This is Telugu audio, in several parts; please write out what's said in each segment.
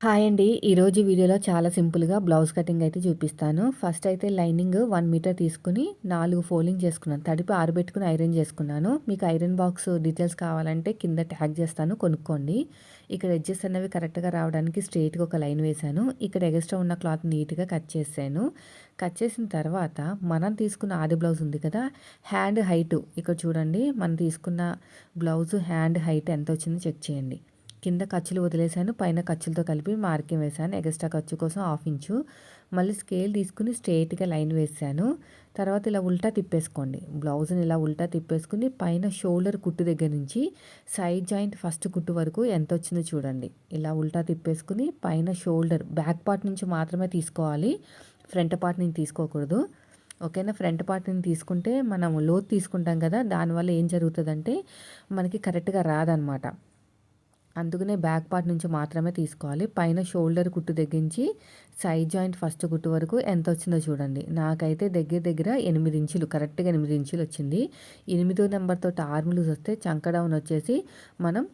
హాయ్ అండి. ఈరోజు వీడియోలో చాలా సింపుల్‌గా బ్లౌజ్ కటింగ్ అయితే చూపిస్తాను. ఫస్ట్ అయితే లైనింగ్ వన్ మీటర్ తీసుకొని 4 ఫోల్డింగ్ చేసుకున్నాను. తడిపి ఆరబెట్టుకుని ఐరన్ చేసుకున్నాను. మీకు ఐరన్ బాక్స్ డీటెయిల్స్ కావాలంటే కింద ట్యాగ్ చేస్తాను కొనుక్కోండి. ఇక్కడ ఎడ్జెస్ అనేవి కరెక్ట్‌గా రావడానికి స్ట్రెయిట్‌గా ఒక లైన్ వేశాను. ఇక్కడ ఎగస్ట్రా ఉన్న క్లాత్ నీట్‌గా కట్ చేశాను. కట్ చేసిన తర్వాత మనం తీసుకున్న ఆది బ్లౌజ్ ఉంది కదా! హ్యాండ్ హైటు ఇక్కడ చూడండి మనం తీసుకున్న బ్లౌజ్ హ్యాండ్ హైట్ ఎంత వచ్చిందో చెక్ చేయండి. కింద ఖర్చులు వదిలేసాను పైన ఖర్చులతో కలిపి మార్కింగ్ వేసాను ఎక్స్ట్రా ఖర్చు కోసం హాఫ్ ఇంచు. మళ్ళీ స్కేల్ తీసుకుని స్ట్రెయిట్గా లైన్ వేసాను తర్వాత ఇలా ఉల్టా తిప్పేసుకోండి. బ్లౌజ్ని ఇలా ఉల్టా తిప్పేసుకుని పైన షోల్డర్ కుట్టు దగ్గర నుంచి సైడ్ జాయింట్ ఫస్ట్ కుట్టు వరకు ఎంత వచ్చిందో చూడండి. ఇలా ఉల్టా తిప్పేసుకుని పైన షోల్డర్ బ్యాక్ పార్ట్ నుంచి మాత్రమే తీసుకోవాలి. ఫ్రంట్ పార్ట్ నుంచి తీసుకోకూడదు. ఓకేనా? ఫ్రంట్ పార్ట్ తీసుకుంటే మనం లోతు తీసుకుంటాం కదా దానివల్ల ఏం జరుగుతుందంటే మనకి కరెక్ట్గా రాదనమాట. అందుకనే బ్యాక్ పార్ట్ నుంచి మాత్రమే తీసుకోవాలి. పైన షోల్డర్ కుట్టు తెగించి సైడ్ జాయింట్ ఫస్ట్ కుట్టు వరకు ఎంత వచ్చిందో చూడండి. నాకైతే దగ్గర దగ్గర ఎనిమిది ఇంచులు కరెక్ట్గా ఎనిమిది ఇంచులు వచ్చింది. ఎనిమిదో నెంబర్తో ఆర్మ్ లూజ్ వస్తే చంక డౌన్ వచ్చేసి మనం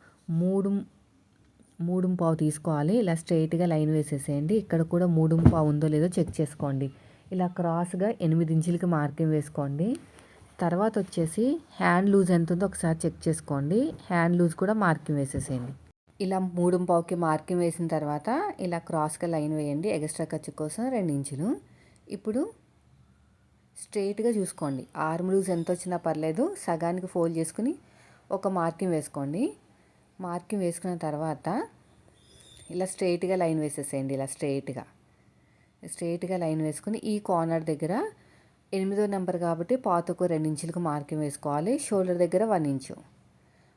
మూడు మూడు పావు తీసుకోవాలి. ఇలా స్ట్రైట్గా లైన్ వేసేసేయండి. ఇక్కడ కూడా మూడు పావు ఉందో లేదో చెక్ చేసుకోండి. ఇలా క్రాస్గా ఎనిమిది ఇంచులకి మార్కింగ్ వేసుకోండి. తర్వాత వచ్చేసి హ్యాండ్ లూజ్ ఎంత ఉందో ఒకసారి చెక్ చేసుకోండి. హ్యాండ్ లూజ్ కూడా మార్కింగ్ వేసేసేయండి. ఇలా మూడు పావుకి మార్కింగ్ వేసిన తర్వాత ఇలా క్రాస్గా లైన్ వేయండి ఎక్స్ట్రా ఖర్చు కోసం రెండు ఇంచులు. ఇప్పుడు స్ట్రైట్గా చూసుకోండి. ఆర్మ్ లూజ్ ఎంత వచ్చినా పర్లేదు సగానికి ఫోల్డ్ చేసుకుని ఒక మార్కింగ్ వేసుకోండి. మార్కింగ్ వేసుకున్న తర్వాత ఇలా స్ట్రైట్గా లైన్ వేసేసేయండి ఇలా స్ట్రైట్గా స్ట్రైట్గా లైన్ వేసుకుని ఈ కార్నర్ దగ్గర ఎనిమిదో నెంబర్ కాబట్టి పాతకు రెండు ఇంచులకు మార్కింగ్ వేసుకోవాలి షోల్డర్ దగ్గర వన్ ఇంచు.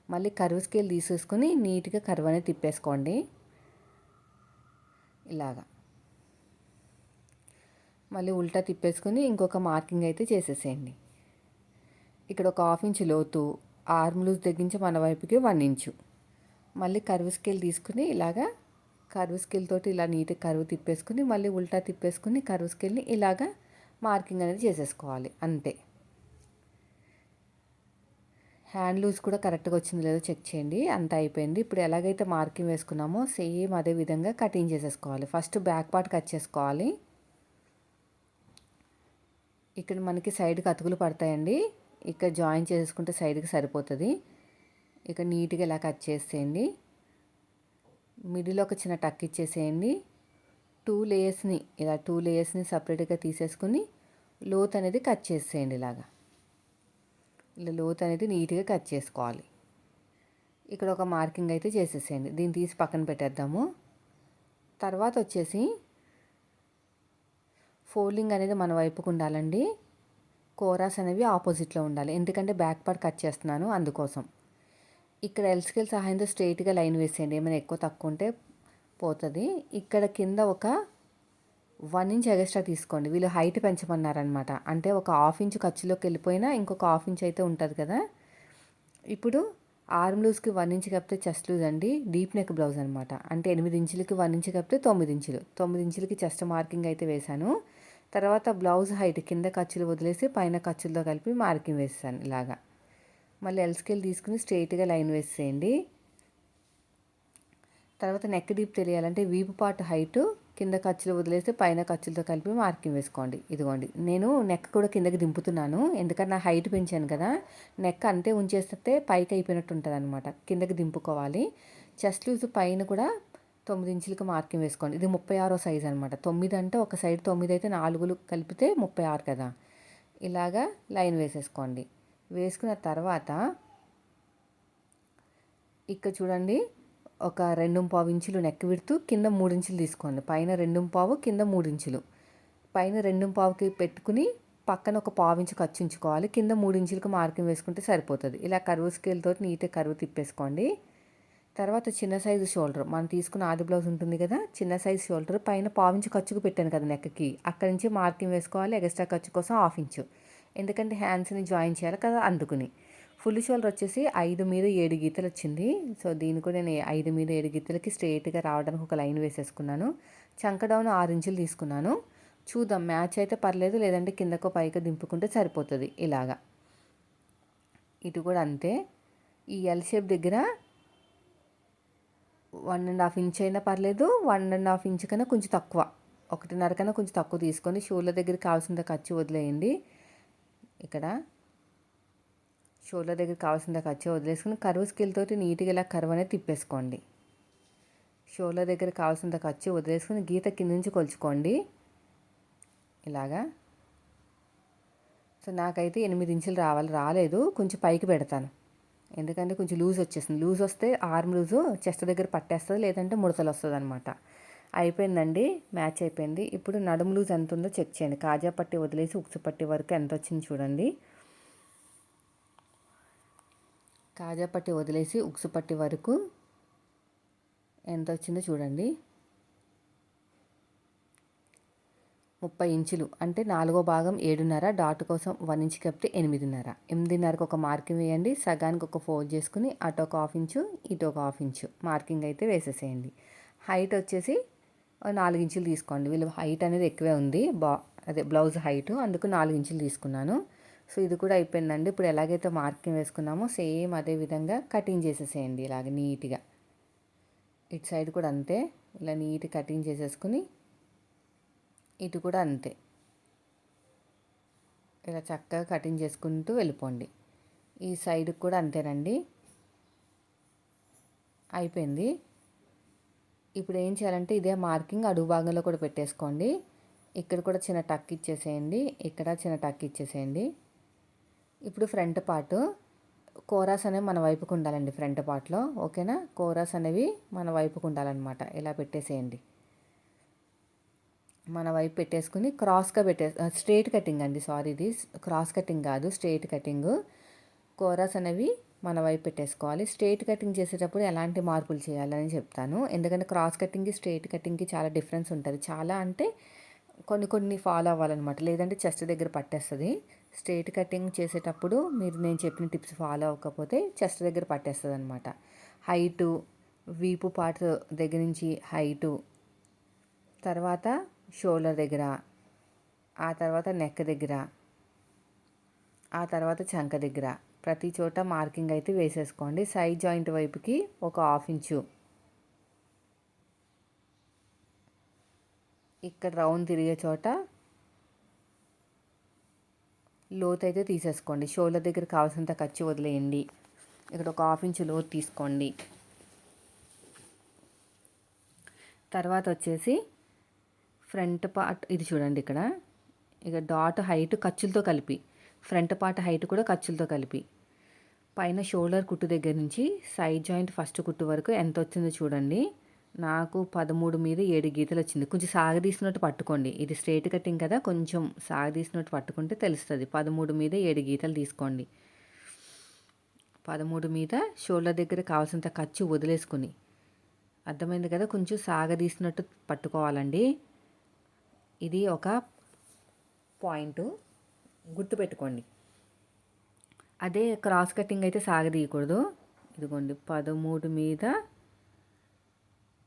మళ్ళీ కరువు స్కేల్ తీసేసుకొని నీట్గా కరువు అనేది తిప్పేసుకోండి. ఇలాగా. మళ్ళీ ఉల్టా తిప్పేసుకొని ఇంకొక మార్కింగ్ అయితే చేసేసేయండి. ఇక్కడ ఒక హాఫ్ ఇంచ్ లోతు ఆర్మ్ లూజ్ తగ్గించి మన వైపుకి వన్ ఇంచు. మళ్ళీ కరువు స్కేల్ తీసుకుని ఇలాగా కరువు స్కేల్ తోటి ఇలా నీట్గా కరువు తిప్పేసుకుని మళ్ళీ ఉల్టా తిప్పేసుకుని కరువు స్కేల్ని ఇలాగా మార్కింగ్ అనేది చేసేసుకోవాలి. అంతే. హ్యాండ్ లూజ్ కూడా కరెక్ట్గా వచ్చింది లేదో చెక్ చేయండి. అంత అయిపోయింది. ఇప్పుడు ఎలాగైతే మార్కింగ్ వేసుకున్నామో సేమ్ అదే విధంగా కటింగ్ చేసేసుకోవాలి. ఫస్ట్ బ్యాక్ పార్ట్ కట్ చేసుకోవాలి. ఇక్కడ మనకి సైడ్కి అతుకులు పడతాయండి. ఇక్కడ జాయిన్ చేసుకుంటే సైడ్కి సరిపోతుంది. ఇక నీట్గా ఇలా కట్ చేసేయండి. మిడిల్ ఒక చిన్న టక్ ఇచ్చేసేయండి. టూ లేయర్స్ని ఇలా టూ లేయర్స్ని సపరేట్గా తీసేసుకుని లోత్ అనేది కట్ చేసేయండి ఇలాగా. ఇలా లోతు అనేది నీట్గా కట్ చేసుకోవాలి. ఇక్కడ ఒక మార్కింగ్ అయితే చేసేసేయండి. దీన్ని తీసి పక్కన పెట్టేద్దాము. తర్వాత వచ్చేసి ఫోల్డింగ్ అనేది మన వైపుకు ఉండాలండి. కోరాస్ అనేవి ఆపోజిట్లో ఉండాలి. ఎందుకంటే బ్యాక్ పార్ట్ కట్ చేస్తున్నాను అందుకోసం. ఇక్కడ ఎల్స్కెల్ సహాయంతో స్ట్రైట్గా లైన్ వేసేయండి. ఏమైనా ఎక్కువ తక్కువ ఉంటే పోతుంది. ఇక్కడ కింద ఒక వన్ ఇంచ్ ఎగస్ట్రా తీసుకోండి. వీళ్ళు హైట్ పెంచమన్నారనమాట. అంటే ఒక హాఫ్ ఇంచ్ ఖర్చులోకి వెళ్ళిపోయినా ఇంకొక హాఫ్ ఇంచ్ అయితే ఉంటుంది కదా. ఇప్పుడు ఆర్మ్ లూజ్కి వన్ ఇంచ్ కప్పితే చెస్ట్ లూజ్ అండి. డీప్ నెక్ బ్లౌజ్ అనమాట. అంటే ఎనిమిది ఇంచులకి వన్ ఇంచ్ కప్పితే తొమ్మిది ఇంచులు. తొమ్మిది ఇంచులకి చెస్ట్ మార్కింగ్ అయితే వేశాను. తర్వాత బ్లౌజ్ హైట్ కింద ఖర్చులు వదిలేసి పైన ఖర్చులతో కలిపి మార్కింగ్ వేసాను ఇలాగా. మళ్ళీ ఎల్స్కేల్ తీసుకుని స్ట్రైట్గా లైన్ వేసేయండి. తర్వాత నెక్ డీప్ తెలియాలంటే వీపు పార్ట్ హైటు కింద ఖర్చులు వదిలేస్తే పైన ఖర్చులతో కలిపి మార్కింగ్ వేసుకోండి. ఇదిగోండి. నేను నెక్ కూడా కిందకి దింపుతున్నాను. ఎందుకంటే నా హైట్ పెంచాను కదా. నెక్ అంతే ఉంచేస్తే పైకి అయిపోయినట్టు ఉంటుంది అనమాట కిందకి దింపుకోవాలి. చెస్ట్ లూజ్ పైన కూడా తొమ్మిది ఇంచులకు మార్కింగ్ వేసుకోండి. ఇది ముప్పై ఆరో సైజ్ అనమాట తొమ్మిది అంటే ఒక సైడ్ తొమ్మిది అయితే నాలుగులు కలిపితే ముప్పై ఆరు కదా. ఇలాగా లైన్ వేసేసుకోండి. వేసుకున్న తర్వాత ఇక్కడ చూడండి. ఒక రెండు పావు ఇంచులు నెక్ విడుతూ కింద మూడించులు తీసుకోండి. పైన రెండు పావు కింద మూడించులు పైన రెండు పావుకి పెట్టుకుని పక్కన ఒక పావు ఇంచు ఖర్చు ఉంచుకోవాలి. కింద మూడించులకు మార్కింగ్ వేసుకుంటే సరిపోతుంది. ఇలా కరువు స్కేల్తో నీట్గా కరువు తిప్పేసుకోండి. తర్వాత చిన్న సైజు షోల్డర్. మనం తీసుకున్న ఆది బ్లౌజ్ ఉంటుంది కదా చిన్న సైజు షోల్డర్. పైన పావించి ఖర్చుకు పెట్టాను కదా నెక్కి. అక్కడి నుంచి మార్కింగ్ వేసుకోవాలి. ఎక్స్ట్రా ఖర్చు కోసం హాఫ్ ఇంచు. ఎందుకంటే హ్యాండ్స్ని జాయిన్ చేయాలి కదా అందుకుని. ఫుల్ షోల్డర్ వచ్చేసి ఐదు మీద ఏడు గీతలు వచ్చింది. సో దీని కూడా నేను ఐదు మీద ఏడు గీతలకి స్ట్రైట్గా రావడానికి ఒక లైన్ వేసేసుకున్నాను. చంక డౌన్ ఆరు ఇంచులు తీసుకున్నాను. చూద్దాం మ్యాచ్ అయితే పర్లేదు లేదంటే కిందకో పైకి దింపుకుంటే సరిపోతుంది ఇలాగా. ఇటు కూడా అంతే. ఈ ఎల్ షేప్ దగ్గర వన్ అండ్ హాఫ్ ఇంచ్ అయినా పర్లేదు వన్ అండ్ హాఫ్ ఇంచ్ కన్నా కొంచెం తక్కువ. ఒకటిన్నర కన్నా కొంచెం తక్కువ తీసుకొని షోల దగ్గర కావాల్సిన ఖర్చు వదిలేయండి. ఇక్కడ షోల్డర్ దగ్గర కావాల్సిన ఖర్చు వదిలేసుకుని కరువు స్కేల్ తోటి నీట్గా ఇలా కరువు అనేది తిప్పేసుకోండి. షోల్డర్ దగ్గర కావాల్సినంత ఖర్చు వదిలేసుకుని గీత కింద నుంచి కొలుచుకోండి. ఇలాగా. సో నాకైతే ఎనిమిది ఇంచులు రావాలి రాలేదు. కొంచెం పైకి పెడతాను. ఎందుకంటే కొంచెం లూజ్ వచ్చేసింది. లూజ్ వస్తే ఆర్మ్ లూజు చెస్ట్ దగ్గర పట్టేస్తుంది లేదంటే ముడతలు వస్తుంది అనమాట అయిపోయిందండి. మ్యాచ్ అయిపోయింది. ఇప్పుడు నడుము లూజ్ ఎంత ఉందో చెక్ చేయండి. కాజా పట్టి వదిలేసి ఉక్సు పట్టి వరకు ఎంత వచ్చింది చూడండి. కాజా పట్టి వదిలేసి ఉక్సు పట్టి వరకు ఎంత వచ్చిందో చూడండి. ముప్పై ఇంచులు అంటే నాలుగో భాగం ఏడున్నర డాట్ కోసం వన్ ఇంచ్ కప్పితే ఎనిమిదిన్నర. ఎనిమిదిన్నరకు ఒక మార్కింగ్ వేయండి సగానికి ఒక ఫోల్డ్ చేసుకుని అటు ఒక హాఫ్ ఇంచు ఇటు ఒక హాఫ్ ఇంచు మార్కింగ్ అయితే వేసేసేయండి. హైట్ వచ్చేసి నాలుగు ఇంచులు తీసుకోండి. వీళ్ళు హైట్ అనేది ఎక్కువే ఉంది బా అదే బ్లౌజ్ హైట్ అందుకు నాలుగు ఇంచులు తీసుకున్నాను. సో ఇది కూడా అయిపోయిందండి. ఇప్పుడు ఎలాగైతే మార్కింగ్ వేసుకున్నామో సేమ్ అదే విధంగా కటింగ్ చేసేసేయండి ఇలాగ నీట్గా. ఇటు సైడ్ కూడా అంతే. ఇలా నీట్ కటింగ్ చేసేసుకుని ఇటు కూడా అంతే. ఇలా చక్కగా కటింగ్ చేసుకుంటూ వెళ్ళిపోండి. ఈ సైడ్ కూడా అంతేనండి. అయిపోయింది. ఇప్పుడు ఏం చేయాలంటే ఇదే మార్కింగ్ అడుగు భాగంలో కూడా పెట్టేసుకోండి. ఇక్కడ కూడా చిన్న టక్ ఇచ్చేసేయండి. ఇక్కడ చిన్న టక్ ఇచ్చేసేయండి. ఇప్పుడు ఫ్రంట్ పార్ట్. కోరాస్ అనేవి మన వైపుకు ఉండాలండి ఫ్రంట్ పార్ట్లో. ఓకేనా? కోరాస్ అనేవి మన వైపుకు ఉండాలన్నమాట. ఇలా పెట్టేసేయండి. మన వైపు పెట్టేసుకుని క్రాస్గా పెట్టే స్ట్రేట్ కటింగ్ అండి సారీ ఇది. క్రాస్ కటింగ్ కాదు స్ట్రేట్ కటింగ్. కోరాస్ అనేవి మన వైపు పెట్టేసుకోవాలి. స్ట్రేట్ కటింగ్ చేసేటప్పుడు ఎలాంటి మార్పులు చేయాలని చెప్తాను. ఎందుకంటే క్రాస్ కటింగ్కి స్ట్రేట్ కటింగ్కి చాలా డిఫరెన్స్ ఉంటుంది. చాలా అంటే కొన్ని కొన్ని ఫాలో అవ్వాలన్నమాట. లేదంటే చెస్ట్ దగ్గర పట్టేస్తుంది. స్ట్రైట్ కటింగ్ చేసేటప్పుడు మీరు నేను చెప్పిన టిప్స్ ఫాలో అవ్వకపోతే చెస్ట్ దగ్గర పట్టేస్తుంది అనమాట హైటు వీపు పార్ట్ దగ్గర నుంచి హైటు తర్వాత షోల్డర్ దగ్గర ఆ తర్వాత నెక్ దగ్గర ఆ తర్వాత చంక దగ్గర. ప్రతి చోట మార్కింగ్ అయితే వేసేసుకోండి. సైడ్ జాయింట్ వైపుకి ఒక హాఫ్ ఇంచు. ఇక్కడ రౌండ్ తిరిగే చోట లోతైతే అయితే తీసేసుకోండి. షోల్డర్ దగ్గర కావాల్సినంత ఖర్చు వదిలేయండి. ఇక్కడ ఒక హాఫ్ ఇంచు లోతు తీసుకోండి. తర్వాత వచ్చేసి ఫ్రంట్ పార్ట్ ఇది చూడండి ఇక్కడ. ఇక డాట్ హైట్ ఖర్చులతో కలిపి ఫ్రంట్ పార్ట్ హైట్ కూడా ఖర్చులతో కలిపి. పైన షోల్డర్ కుట్టు దగ్గర నుంచి సైడ్ జాయింట్ ఫస్ట్ కుట్టు వరకు ఎంత వచ్చిందో చూడండి. నాకు పదమూడు మీద ఏడు గీతలు వచ్చింది కొంచెం సాగదీసినట్టు పట్టుకోండి. ఇది స్ట్రేట్ కటింగ్ కదా కొంచెం సాగదీసినట్టు పట్టుకుంటే తెలుస్తుంది. పదమూడు మీద ఏడు గీతలు తీసుకోండి. పదమూడు మీద షోల్డర్ దగ్గర కావాల్సినంత ఖర్చు వదిలేసుకుని. అర్థమైంది కదా? కొంచెం సాగదీసినట్టు పట్టుకోవాలండి. ఇది ఒక పాయింట్ గుర్తుపెట్టుకోండి. అదే క్రాస్ కటింగ్ అయితే సాగదీయకూడదు ఇదిగోండి పదమూడు మీద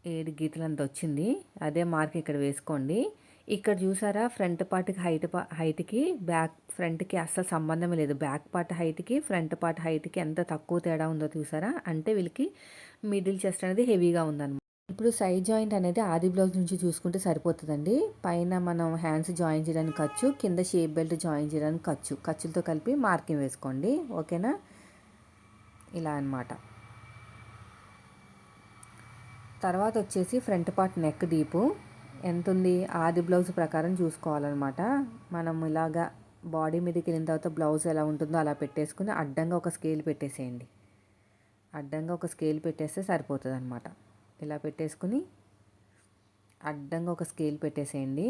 ఏడు గీతలంత వచ్చింది అదే మార్క్ ఇక్కడ వేసుకోండి. ఇక్కడ చూసారా ఫ్రంట్ పార్ట్కి హైట్ హైట్కి బ్యాక్ ఫ్రంట్కి అస్సలు సంబంధం లేదు. బ్యాక్ పార్ట్ హైట్కి ఫ్రంట్ పార్ట్ హైట్కి ఎంత తక్కువ తేడా ఉందో చూసారా? అంటే వీళ్ళకి మిడిల్ చెస్ట్ అనేది హెవీగా ఉందన్నమాట ఇప్పుడు సైడ్ జాయింట్ అనేది ఆది బ్లౌజ్ నుంచి చూసుకుంటే సరిపోతుందండి. పైన మనం హ్యాండ్స్ జాయిన్ చేయడానికి ఖర్చు కింద షేప్ బెల్ట్ జాయిన్ చేయడానికి ఖర్చు. ఖర్చులతో కలిపి మార్కింగ్ వేసుకోండి. ఓకేనా? ఇలా అనమాట తర్వాత వచ్చేసి ఫ్రంట్ పార్ట్ నెక్ డీపు ఎంత ఉంది ఆది బ్లౌజ్ ప్రకారం చూసుకోవాలన్నమాట. మనం ఇలాగా బాడీ మీదకి వెళ్ళిన తర్వాత బ్లౌజ్ ఎలా ఉంటుందో అలా పెట్టేసుకుని అడ్డంగా ఒక స్కేల్ పెట్టేసేయండి. అడ్డంగా ఒక స్కేల్ పెట్టేస్తే సరిపోతుంది అనమాట ఇలా పెట్టేసుకుని అడ్డంగా ఒక స్కేల్ పెట్టేసేయండి.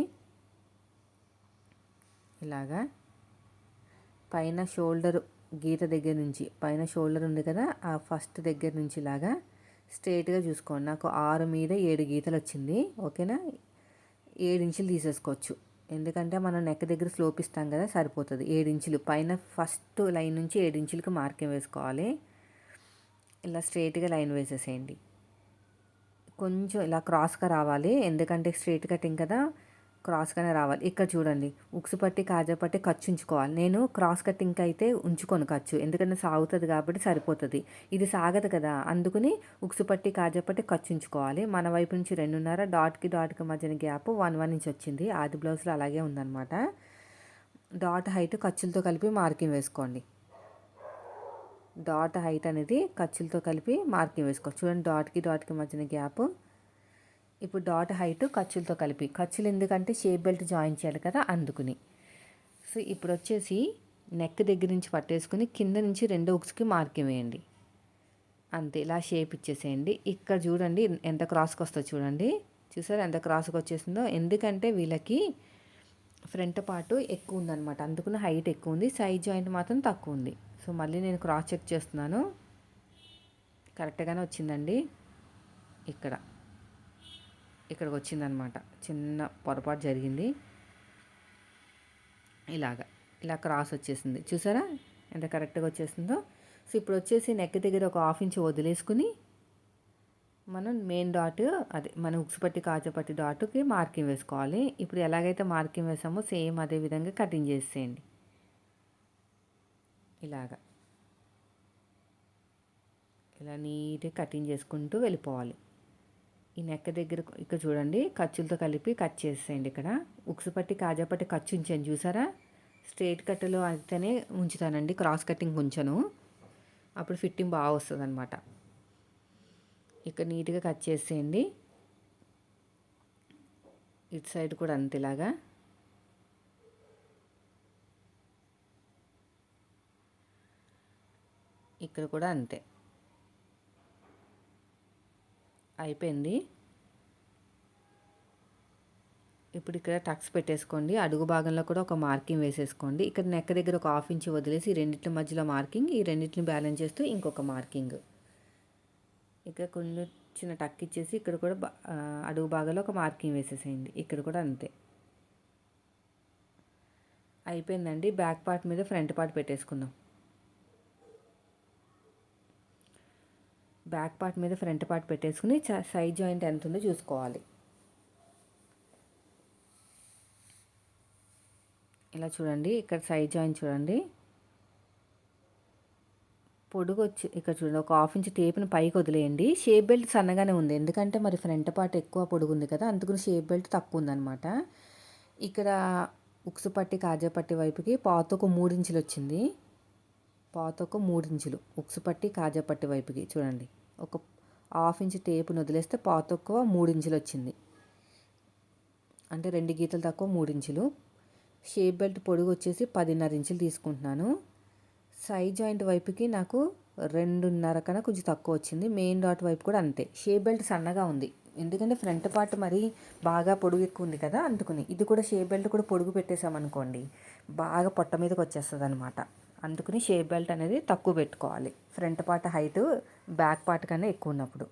ఇలాగా. పైన షోల్డర్ గీత దగ్గర నుంచి పైన షోల్డర్ ఉంది కదా ఆ ఫస్ట్ దగ్గర నుంచి ఇలాగా స్ట్రేట్గా చూసుకోండి. నాకు ఆరు మీద ఏడు గీతలు వచ్చింది ఓకేనా? ఏడు ఇంచులు తీసేసుకోవచ్చు. ఎందుకంటే మనం నెక్ దగ్గర స్లోప్ ఇస్తాం కదా సరిపోతుంది. ఏడు ఇంచులు. పైన ఫస్ట్ లైన్ నుంచి ఏడు మార్కింగ్ వేసుకోవాలి. ఇలా స్ట్రేట్గా లైన్ వేసేసేయండి. కొంచెం ఇలా క్రాస్గా రావాలి. ఎందుకంటే స్ట్రేట్ కటింగ్ కదా. క్రాస్గానే రావాలి. ఇక్కడ చూడండి. ఉక్సు పట్టి కాజా పట్టి ఖర్చు ఉంచుకోవాలి. నేను క్రాస్ కటింగ్ అయితే ఉంచుకోను ఖర్చు. ఎందుకంటే సాగుతుంది కాబట్టి సరిపోతుంది. ఇది సాగదు కదా. అందుకని ఉక్సు పట్టి కాజా పట్టి ఖర్చు ఉంచుకోవాలి. మన వైపు నుంచి రెండున్నర డాట్కి డాట్కి మధ్యన గ్యాప్ వన్ వన్ ఇంచ్ వచ్చింది. ఆది బ్లౌజ్లో అలాగే ఉందన్నమాట. డాట్ హైట్ ఖర్చులతో కలిపి మార్కింగ్ వేసుకోండి. డాట్ హైట్ అనేది ఖర్చులతో కలిపి మార్కింగ్ వేసుకోవచ్చు చూడండి డాట్కి డాట్కి మధ్యన గ్యాప్ ఇప్పుడు డాట్ హైట్ ఖర్చులతో కలిపి. ఖర్చులు ఎందుకంటే షేప్ బెల్ట్ జాయిన్ చేయాలి కదా అందుకుని. సో ఇప్పుడు వచ్చేసి నెక్ దగ్గర నుంచి పట్టేసుకుని కింద నుంచి రెండో ఉక్స్కి మార్కింగ్ వేయండి అంతే ఇలా షేప్ ఇచ్చేసేయండి. ఇక్కడ చూడండి ఎంత క్రాస్కి వస్తుందో చూడండి. చూసారు ఎంత క్రాస్కి వచ్చేసిందో? ఎందుకంటే వీళ్ళకి ఫ్రంట్ పార్ట్ ఎక్కువ ఉందన్నమాట. అందుకుని హైట్ ఎక్కువ ఉంది. సైజ్ జాయింట్ మాత్రం తక్కువ ఉంది. సో మళ్ళీ నేను క్రాస్ చెక్ చేస్తున్నాను. కరెక్ట్గానే వచ్చిందండి. ఇక్కడ. ఇక్కడికి వచ్చిందనమాట చిన్న పొరపాటు జరిగింది. ఇలాగా ఇలా క్రాస్ వచ్చేసింది. చూసారా? ఎంత కరెక్ట్గా వచ్చేసిందో? సో ఇప్పుడు వచ్చేసి నెక్ దగ్గర ఒక హాఫ్ ఇంచ్ వదిలేసుకుని మనం మెయిన్ డాట్ అదే మన ఉక్స్ పట్టి కాజపట్టి డాట్కి మార్కింగ్ వేసుకోవాలి. ఇప్పుడు ఎలాగైతే మార్కింగ్ వేసామో సేమ్ అదే విధంగా కటింగ్ చేసేయండి. ఇలాగా. ఇలా నీట్గా కటింగ్ చేసుకుంటూ వెళ్ళిపోవాలి. ఈ నెక్క దగ్గర ఇక్కడ చూడండి ఖర్చులతో కలిపి కట్ చేసేయండి ఇక్కడ. ఉక్సు పట్టి కాజా పట్టి ఖర్చు ఉంచాను చూసారా? స్ట్రేట్ కట్టులో అయితేనే ఉంచుతానండి క్రాస్ కటింగ్ ఉంచను. అప్పుడు ఫిట్టింగ్ బాగా వస్తుంది అనమాట ఇక్కడ నీట్గా కట్ చేసేయండి. ఇటు సైడ్ కూడా అంతేలాగా ఇక్కడ కూడా అంతే. అయిపోయింది. ఇప్పుడు ఇక్కడ టక్స్ పెట్టేసుకోండి. అడుగు భాగంలో కూడా ఒక మార్కింగ్ వేసేసుకోండి. ఇక్కడ నెక్క దగ్గర ఒక హాఫ్ ఇంచ్ వదిలేసి రెండింటి మధ్యలో మార్కింగ్ ఈ రెండింటిని బ్యాలెన్స్ చేస్తూ ఇంకొక మార్కింగ్. ఇక్కడ కొన్ని చిన్న టక్ ఇచ్చేసి ఇక్కడ కూడా అడుగు భాగంలో ఒక మార్కింగ్ వేసేసేయండి. ఇక్కడ కూడా అంతే. అయిపోయిందండి. బ్యాక్ పార్ట్ మీద ఫ్రంట్ పార్ట్ పెట్టేసుకుందాం. బ్యాక్ పార్ట్ మీద ఫ్రంట్ పార్ట్ పెట్టేసుకుని సైడ్ జాయింట్ ఎంత ఉందో చూసుకోవాలి. ఇలా చూడండి ఇక్కడ సైడ్ జాయింట్ చూడండి. పొడుగు వచ్చి ఇక్కడ చూడండి ఒక హాఫ్ ఇంచ్ టేప్ని పైకి వదిలేయండి. షేప్ బెల్ట్ సన్నగానే ఉంది. ఎందుకంటే మరి ఫ్రంట్ పార్ట్ ఎక్కువ పొడుగు ఉంది కదా అందుకని షేప్ బెల్ట్ తక్కువ ఉందన్నమాట. ఇక్కడ ఉక్సు పట్టి కాజా పట్టి వైపుకి పాత ఒక మూడించులు వచ్చింది. పాత ఒక మూడించులు ఉక్సు పట్టి కాజా పట్టి వైపుకి చూడండి. ఒక హాఫ్ ఇంచ్ టేపును వదిలేస్తే పాత తక్కువ మూడు ఇంచులు వచ్చింది. అంటే రెండు గీతలు తక్కువ మూడు ఇంచులు. షేప్ బెల్ట్ పొడుగు వచ్చేసి పదిన్నర ఇంచులు తీసుకుంటున్నాను. సైడ్ జాయింట్ వైపుకి నాకు రెండున్నర కన్నా కొంచెం తక్కువ వచ్చింది. మెయిన్ డాట్ వైపు కూడా అంతే. షేప్ బెల్ట్ సన్నగా ఉంది. ఎందుకంటే ఫ్రంట్ పార్ట్ మరీ బాగా పొడుగు ఎక్కువ ఉంది కదా అందుకుని. ఇది కూడా షేప్ బెల్ట్ కూడా పొడుగు పెట్టేసామనుకోండి బాగా పొట్ట మీదకి వచ్చేస్తుంది అనమాట అందుకని షేప్ బెల్ట్ అనేది తక్కువ పెట్టుకోవాలి. Front part height back part కన్నా ఎక్కువ ఉన్నప్పుడు.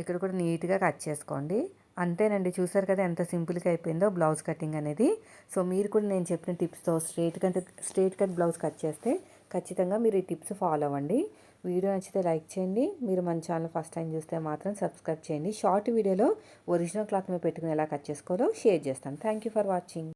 ఇక్కడ కూడా నీట్గా కట్ చేసుకోండి. అంతేనండి చూసారు కదా ఎంత సింపుల్గా అయిపోయిందో బ్లౌజ్ కటింగ్ అనేది. సో మీరు కూడా నేను చెప్పిన టిప్స్తో straight cut straight cut blouse cut చేస్తే ఖచ్చితంగా మీరు ఈ టిప్స్ ఫాలో అవ్వండి. వీడియో నచ్చితే లైక్ చేయండి. మీరు మన ఛానల్ ఫస్ట్ టైం చూస్తే మాత్రం సబ్స్క్రైబ్ చేయండి. షార్ట్ వీడియోలో ఒరిజినల్ క్లాత్ మీద పెట్టుకుని ఎలా కట్ చేసుకోవాలో షేర్ చేస్తాను. Thank you for watching.